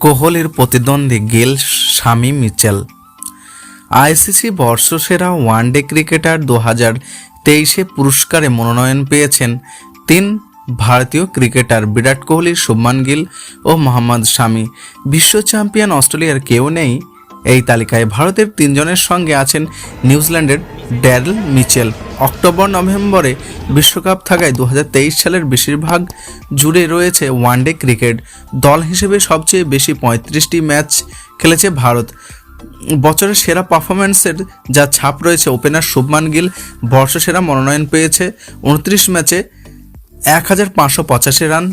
কোহলির প্রতিদ্বন্দ্বী গেল স্বামী মিচেল। আইসিসি বর্ষসেরা ওয়ানডে ক্রিকেটার দু হাজার তেইশে পুরস্কারে মনোনয়ন পেয়েছেন তিন ভারতীয় ক্রিকেটার বিরাট কোহলি শুভমান গিল ও মোহাম্মদ শামি। বিশ্ব চ্যাম্পিয়ন অস্ট্রেলিয়ার কেউ নেই এই তালিকায় ভারতের তিনজনের সঙ্গে আছেন নিউজিল্যান্ডের ড্যারেল মিচেল। অক্টোবর, নভেম্বরে বিশ্বকাপ থাকায় দু হাজার তেইশ সালের বেশিরভাগ জুড়ে রয়েছে ওয়ানডে ক্রিকেট। দল হিসেবে সবচেয়ে বেশি পঁয়ত্রিশটি ম্যাচ খেলেছে ভারত। বছরের সেরা পারফরম্যান্সের যা ছাপ রয়েছে ওপেনার শুভমান গিল। বর্ষসেরা মনোনয়ন পেয়েছে, উনত্রিশ ম্যাচে এক হাজার পাঁচশো পঁচাশি রান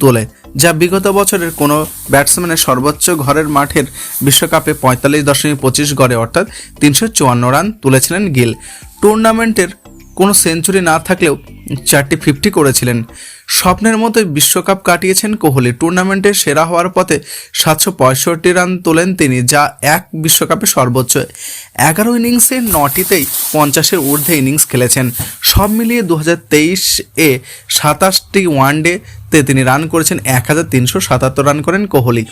তোলে। যা বিগত বছরের কোনো ব্যাটসম্যানের সর্বোচ্চ ঘরের মাঠের বিশ্বকাপে পঁয়তাল্লিশ দশমিক পঁচিশ গড়ে অর্থাৎ তিনশো চুয়ান্ন রান তুলেছিলেন গিল। টুর্নামেন্টের কোনো সেঞ্চুরি না থাকলেও চারটি ফিফটি করেছিলেন। স্বপ্নের মতোই বিশ্বকাপ কাটিয়েছেন কোহলি। টুর্নামেন্টে সেরা হওয়ার পথে সাতশো পঁয়ষট্টি রান তোলেন তিনি, যা এক বিশ্বকাপে সর্বোচ্চ। এগারো ইনিংসে নটিতেই পঞ্চাশের ঊর্ধ্বে ইনিংস খেলেছেন। সব মিলিয়ে দু হাজার তেইশ এ সাতাশটি ওয়ানডেতে তিনি রান করেছেন এক হাজার তিনশো সাতাত্তর রান করেন কোহলি।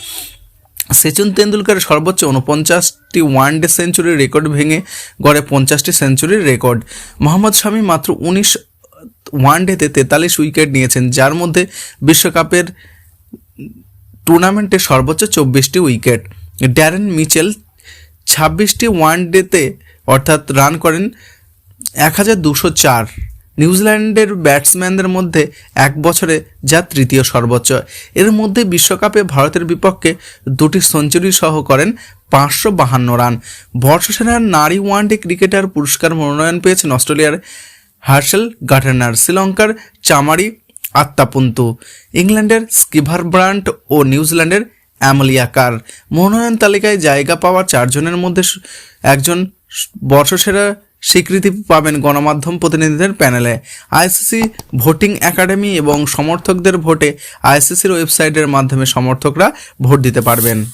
সচিন তেন্ডুলকারের সর্বোচ্চ উনপঞ্চাশটি ওয়ানডে সেঞ্চুরির রেকর্ড ভেঙে গড়ে পঞ্চাশটি সেঞ্চুরির রেকর্ড মোহাম্মদ শামি মাত্র উনিশ ওয়ানডেতে তেতাল্লিশ উইকেট নিয়েছেন, যার মধ্যে বিশ্বকাপের টুর্নামেন্টে সর্বোচ্চ চব্বিশটি উইকেট। ড্যারেন মিচেল ছাব্বিশটি ওয়ানডেতে অর্থাৎ রান করেন এক হাজার দুশো চার। নিউজিল্যান্ডের ব্যাটসম্যানদের মধ্যে এক বছরে যা তৃতীয় সর্বোচ্চ। এর মধ্যে বিশ্বকাপে ভারতের বিপক্ষে দুটি সেঞ্চুরি সহ করেন পাঁচশো বাহান্ন রান। বর্ষসেরা নারী ওয়ানডে ক্রিকেটার পুরস্কার মনোনয়ন পেয়েছেন অস্ট্রেলিয়ার হার্সেল গার্ডনার শ্রীলঙ্কার চামারি আত্মাপুন্তু ইংল্যান্ডের স্কিভার ব্রান্ট ও নিউজিল্যান্ডের অ্যামলিয়াকার মনোনয়ন তালিকায় জায়গা পাওয়া চারজনের মধ্যে একজন বর্ষসেরা স্বীকৃতি পাবেন গণমাধ্যম প্রতিনিধিদের প্যানেলে। আইসিসি ভোটিং একাডেমি এবং সমর্থকদের ভোটে আইসিসির ওয়েবসাইটের মাধ্যমে সমর্থকরা ভোট দিতে পারবেন।